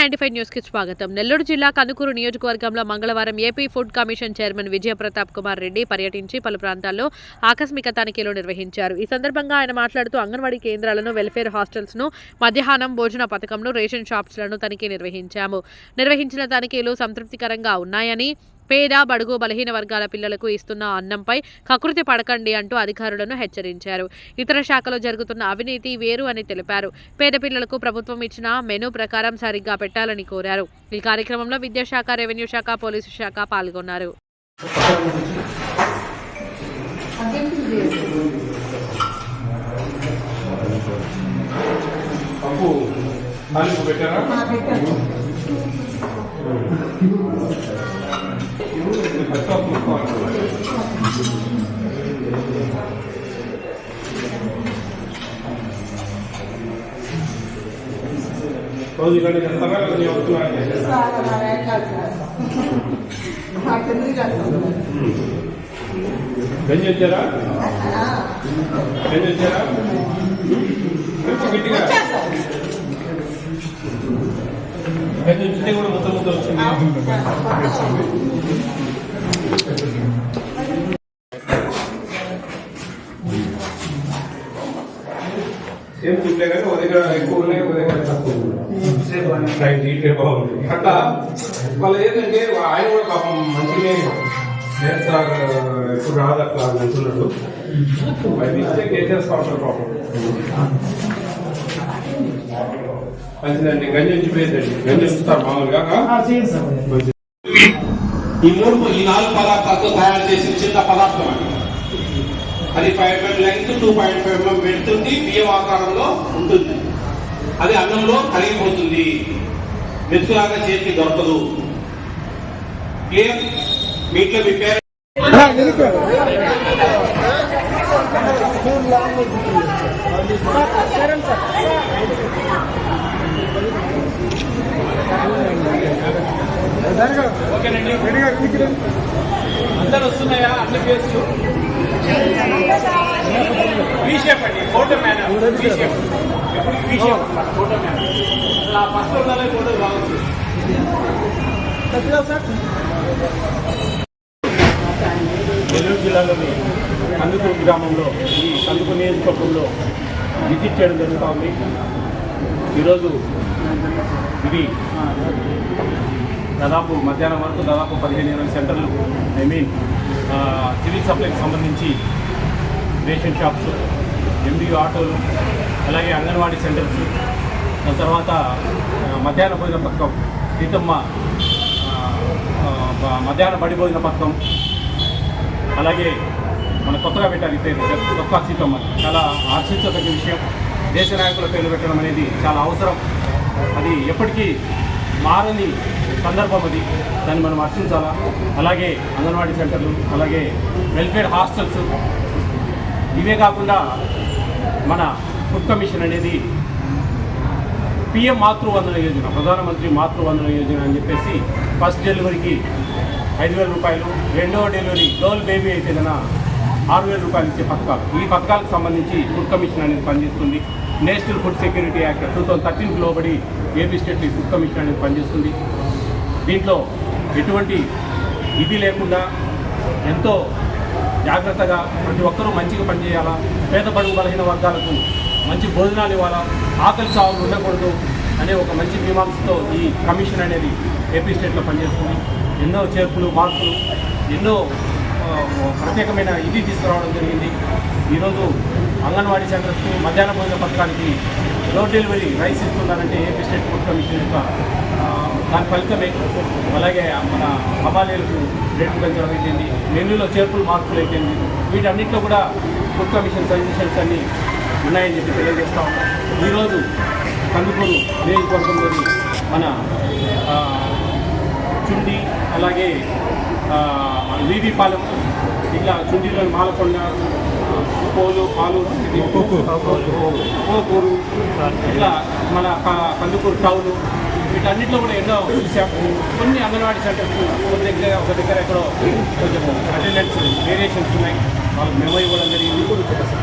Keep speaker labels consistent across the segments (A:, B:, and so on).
A: Ninety five న్యూస్కి స్వాగతం. నెల్లూరు జిల్లా కందుకూరు నియోజకవర్గంలో మంగళవారం AP food commission chairman Vijaya Pratap Kumar Reddy పర్యటించి పలు ప్రాంతాల్లో ఆకస్మిక తనిఖీలు నిర్వహించారు. ఈ సందర్భంగా ఆయన మాట్లాడుతూ అంగన్వాడీ కేంద్రాలను వెల్ఫేర్ హాస్టల్స్ను మధ్యాహ్నం భోజన పథకంను రేషన్ షాప్స్లను తనిఖీ నిర్వహించాము. నిర్వహించిన తనిఖీలు సంతృప్తికరంగా ఉన్నాయని పేద బడుగు బలహీన వర్గాల పిల్లలకు ఇస్తున్న అన్నంపై కకృతి పడకండి అంటూ అధికారులను హెచ్చరించారు. ఇతర శాఖలో జరుగుతున్న అవినీతి వేరు అని తెలిపారు. పేద పిల్లలకు ప్రభుత్వం ఇచ్చిన మెనూ ప్రకారం సరిగ్గా పెట్టాలని కోరారు. ఈ కార్యక్రమంలో విద్యాశాఖ రెవెన్యూ శాఖ పోలీసు శాఖ పాల్గొన్నారు.
B: పప్పు పెట్టారా? ఇది రోజు ఇక్కడ చెప్తారా లేదా వస్తున్నారా గంజి వచ్చారా గంజి వచ్చారా గట్టిగా కూడా ముద్ద ముద్ద వచ్చింది చూడలే కానీ ఒక దగ్గర ఎక్కువ ఉన్నాయి ఒక దగ్గర తక్కువ ఉన్నాయి. రైట్ బాగుంది అట్లా వాళ్ళు ఏంటంటే ఆయన కూడా పాపం మంచిగా చేస్తారు ఇప్పుడు రాదు అట్లా అంటున్నాడు బై మిస్టేక్ ఏం చేస్తా ఉంటారు పాపం మంచిదండి గంజి ఉంచిపోయిందండి గంజి ఉంచుతారు మామూలుగా
C: ఈ మూడు ఈ నాలుగు పదార్థాలతో తయారు చేసిన చిన్న పదార్థం అండి అది five mm length two point five పెడుతుంది బియ్యం ఆకారంలో ఉంటుంది. అది అన్నంలో కరిగిపోతుంది మెతుకులాగా చేతికి దొరకదు. క్లియర్ మీ ఇంట్లో మీ పేరు
D: ఓకేనండి. అందరు వస్తున్నాయా అన్ని కేసులు వీ షేప్ అండి ఫోటో మ్యాన్ వీ షేప్ ఎప్పుడు వీ షేప్ ఫోటో మ్యాన్ అసలు ఆ ఫస్ట్ ఉండాలి ఫోటో కావచ్చు
B: నెల్లూరు జిల్లాలోని కందుకూరు గ్రామంలో ఈ కందుకూరు నియోజకవర్గంలో విజిట్ చేయడం జరుగుతూ ఉంది. ఈరోజు ఇది దాదాపు మధ్యాహ్నం వరకు దాదాపు పదిహేను ఇరవై సెంటర్లు ఐ మీన్ సివిల్ సప్లైకి సంబంధించి రేషన్ షాప్స్ ఎండియూ ఆటోలు అలాగే అంగన్వాడీ సెంటర్స్. దాని తర్వాత మధ్యాహ్న భోజన పథకం సీతమ్మ మధ్యాహ్నం ఆ, మధ్యాహ్న బడి భోజన పథకం అలాగే మన కొత్తగా పెట్టాలి పేరు దొక్కా సీతమ్మ. చాలా ఆశించదగ్గ విషయం. దేశ నాయకుల పేర్లు పెట్టడం అనేది చాలా అవసరం. అది ఎప్పటికీ మారని సందర్భం అది. దాన్ని మనం హర్షించాలా అలాగే అంగన్వాడీ సెంటర్లు అలాగే వెల్ఫేర్ హాస్టల్స్ ఇవే కాకుండా మన ఫుడ్ కమిషన్ అనేది పిఎం మాతృవందన యోజన ప్రధానమంత్రి మాతృవందన యోజన అని చెప్పేసి ఫస్ట్ డెలివరీకి ఐదు వేల రూపాయలు రెండవ డెలివరీ గర్ల్ బేబీ అయితే ఆరు వేల రూపాయలు ఇచ్చే పథకాలు. ఈ పథకాలకు సంబంధించి ఫుడ్ కమిషన్ అనేది పనిచేస్తుంది. National food security act two thousand thirteen లోబడి ఏపీ స్టేట్ ఫుడ్ కమిషన్ అనేది పనిచేస్తుంది. దీంట్లో ఎటువంటి ఇది లేకుండా ఎంతో జాగ్రత్తగా ప్రతి ఒక్కరూ మంచిగా పనిచేయాలా? పేద బడుగు బలహీన వర్గాలకు మంచి భోజనాలు ఇవ్వాలా? ఆకలి సాగులు ఉండకూడదు అనే ఒక మంచి మీమాంసతో ఈ కమిషన్ అనేది ఏపీ స్టేట్లో పనిచేస్తుంది. ఎన్నో చేర్పులు మార్పులు ఎన్నో ప్రత్యేకమైన ఇది తీసుకురావడం జరిగింది. ఈరోజు అంగన్వాడీ సెంటర్స్కి మధ్యాహ్న భోజన పథకానికి డోర్ డెలివరీ రైస్ ఇస్తున్నారంటే ఏపీ స్టేట్ ఫుడ్ కమిషన్ యొక్క దాని ఫలితమే. అలాగే మన హమాలీలకు రేట్లు పెంచడం అయిపోయింది మెనూలో చేర్పులు మార్పులు అయిపోయింది వీటన్నిటిలో కూడా ఫుడ్ కమిషన్ సజెషన్స్ అన్నీ ఉన్నాయని చెప్పి తెలియజేస్తా ఉన్నాం. ఈరోజు కందుకూరు నియోజకవర్గంలోని మన చుండి అలాగే వీవీపాలెం ఇట్లా చుండిలోని మాలకొండ పోలు పాలు పోకూరు ఇట్లా మన కందుకూరు టౌన్ వీటన్నిటిలో కూడా ఎన్నో చూసాం కొన్ని అంగన్వాడీ సెంటర్స్ కొన్ని దగ్గర ఒక దగ్గర ఎక్కడో కొంచెం అటెండెన్స్ వేరియేషన్స్ ఉన్నాయి. వాళ్ళకి మెమో ఇవ్వడం జరిగింది.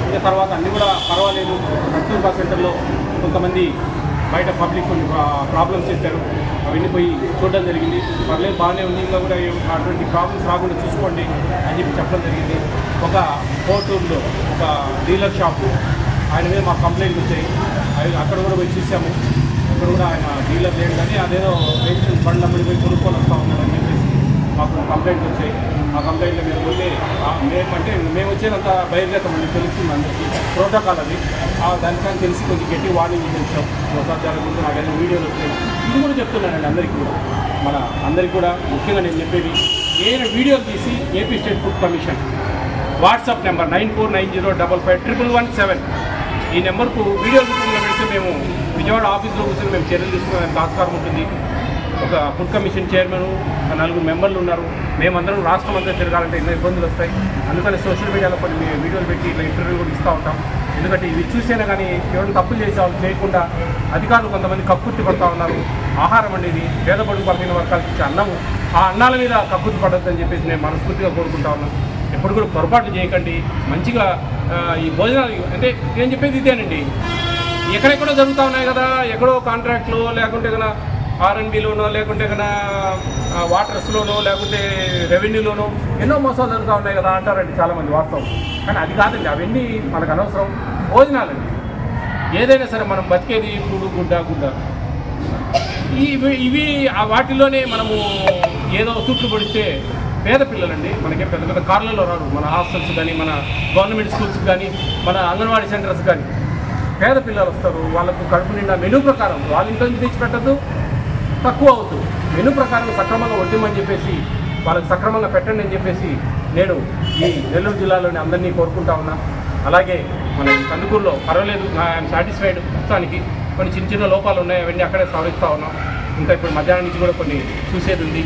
B: ఇంకా తర్వాత అన్నీ కూడా పర్వాలేదు. కస్తూర్బా సెంటర్లో కొంతమంది బయట పబ్లిక్ కొన్ని ప్రాబ్లమ్స్ చెప్పారు అవన్నీ పోయి చూడడం జరిగింది. పర్లేదు బాగానే ఉంది. ఇంకా కూడా అటువంటి ప్రాబ్లమ్స్ రాకుండా చూసుకోండి అని చెప్పి చెప్పడం జరిగింది. ఒక కోటూరులో ఒక డీలర్ షాపు ఆయన మీద మాకు కంప్లైంట్ వచ్చాయి. అక్కడ కూడా పోయి చూసాము. అక్కడ కూడా ఆయన డీలర్ లేడు కానీ అదేదో వెహికల్స్ బండ్ల అమ్మడి పోయి కొనుక్కొని వస్తూ ఉన్నారని చెప్పేసి మాకు కంప్లైంట్ వచ్చాయి. ఆ కంప్లైంట్ల మీరు పోతే మేమంటే మేము అంటే మేము వచ్చేదంత బయలుదేరతామని తెలుస్తుంది అందరికీ. ప్రోటోకాల్ అది. ఆ దానికని తెలిసి కొంచెం గట్టి వార్నింగ్ ఇచ్చాం. ఒకసారి జరగకుండా నాకైనా వీడియోలు వచ్చాయి ఇది కూడా చెప్తున్నానండి అందరికీ కూడా. మన అందరికీ కూడా ముఖ్యంగా నేను చెప్పేది నేను వీడియో తీసి AP state food commission WhatsApp number nine four nine zero double five triple one seven ఈ నెంబర్కు వీడియో రూపంలో పెడితే మేము విజయవాడ ఆఫీస్లో కూర్చొని మేము చర్యలు తీసుకునే ఆస్కారం ఉంటుంది. ఒక ఫుడ్ కమిషన్ చైర్మన్ నలుగురు మెంబర్లు ఉన్నారు. మేమందరం రాష్ట్రం అంతా తిరగాలంటే ఎన్నో ఇబ్బందులు వస్తాయి. అందుకని సోషల్ మీడియాలో కొన్ని వీడియోలు పెట్టి ఇట్లా ఇంటర్వ్యూ కూడా ఇస్తూ ఉంటాం. ఎందుకంటే ఇవి చూసేనా కానీ ఎవరైనా తప్పులు చేసే వాళ్ళు చేయకుండా అధికారులు కొంతమంది కక్కుర్తి పడుతూ ఉన్నారు. ఆహారం అనేది పేద బడుగు పడిన వర్గాలకు ఇచ్చే అన్నము. ఆ అన్నాల మీద కక్కుర్తి పడొద్దని చెప్పేసి నేను మనస్ఫూర్తిగా కోరుకుంటా ఉన్నాను. ఎప్పుడు కూడా పొరపాటు చేయకండి. మంచిగా ఈ భోజనాలు అంటే నేను చెప్పేది ఇదేనండి. ఎక్కడెక్కడో జరుగుతూ ఉన్నాయి కదా ఎక్కడో కాంట్రాక్ట్లు లేకుంటే ఏదైనా ఆర్ఎన్బిలోనో లేకుంటే కన్నా వాటర్స్లోనో లేకుంటే రెవెన్యూలోనో ఎన్నో మోసాలు జరుగుతూ ఉన్నాయి కదా అంటారండి చాలామంది వాస్తవం. కానీ అది కాదండి అవన్నీ మనకు అనవసరం. భోజనాలండి. ఏదైనా సరే మనం బతికేది కూడు గుడ్డ గుడ్డ. ఇవి ఇవి ఆ వాటిలోనే మనము ఏదో తుట్లు పడితే పేద పిల్లలండి మనకి పెద్ద పెద్ద కార్లలో రారు. మన హాస్టల్స్ కానీ మన గవర్నమెంట్ స్కూల్స్ కానీ మన అంగన్వాడీ సెంటర్స్ కానీ. పేద పిల్లలు వస్తారు వాళ్ళకు కడుపు నిండా మెనూ ప్రకారం వాళ్ళ ఇంట్లో నుంచి తెచ్చి పెట్టద్దు. తక్కువ అవుతుంది. మెను ప్రకారం సక్రమంగా వడ్డీమని చెప్పేసి వాళ్ళకి సక్రమంగా పెట్టండి అని చెప్పేసి నేను ఈ నెల్లూరు జిల్లాలోని అందరినీ కోరుకుంటా ఉన్నా. అలాగే మన కందుకూరులో పర్వాలేదు ఐఎమ్ సాటిస్ఫైడ్. ప్రస్తుతానికి కొన్ని చిన్న చిన్న లోపాలు ఉన్నాయి అవన్నీ అక్కడే సవరిస్తూ ఉన్నాం. ఇంకా ఇప్పుడు మధ్యాహ్నం నుంచి కూడా కొన్ని చూసేది ఉంది.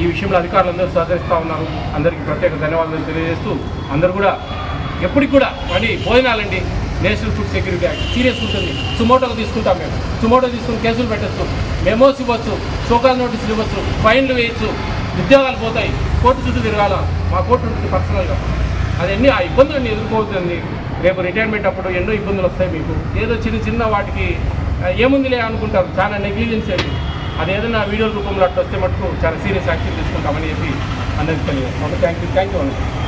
B: ఈ విషయంలో అధికారులందరూ సహకరిస్తూ ఉన్నారు. అందరికీ ప్రత్యేక ధన్యవాదాలు తెలియజేస్తూ అందరూ కూడా ఎప్పటికి కూడా మళ్ళీ భోజనాలండి. National food security act. Serious ఉంటుంది. సుమోటోగా తీసుకుంటాం మేము. సుమోటో తీసుకుని కేసులు పెట్టచ్చు. మెమోస్ ఇవ్వచ్చు. షోకాల్ నోటీసులు ఇవ్వచ్చు. ఫైన్లు వేయచ్చు. ఉద్యోగాలు పోతాయి. కోర్టు చుట్టూ తిరగాల. మా కోర్టు ఉంటుంది పర్సనల్గా. అదన్నీ ఆ ఇబ్బందులను ఎదుర్కోవద్దండి. రేపు రిటైర్మెంట్ అప్పుడు ఎన్నో ఇబ్బందులు వస్తాయి మీకు. ఏదో చిన్న చిన్న వాటికి ఏముందిలే అనుకుంటారు. చాలా నెగ్లిజెన్స్ అండి. అది ఏదైనా వీడియో రూపంలో అట్లా వస్తే మటుకు చాలా సీరియస్ యాక్షన్ తీసుకుంటామని చెప్పి అందరికీ తెలియదు థ్యాంక్ యూ. థ్యాంక్ యూ అండి.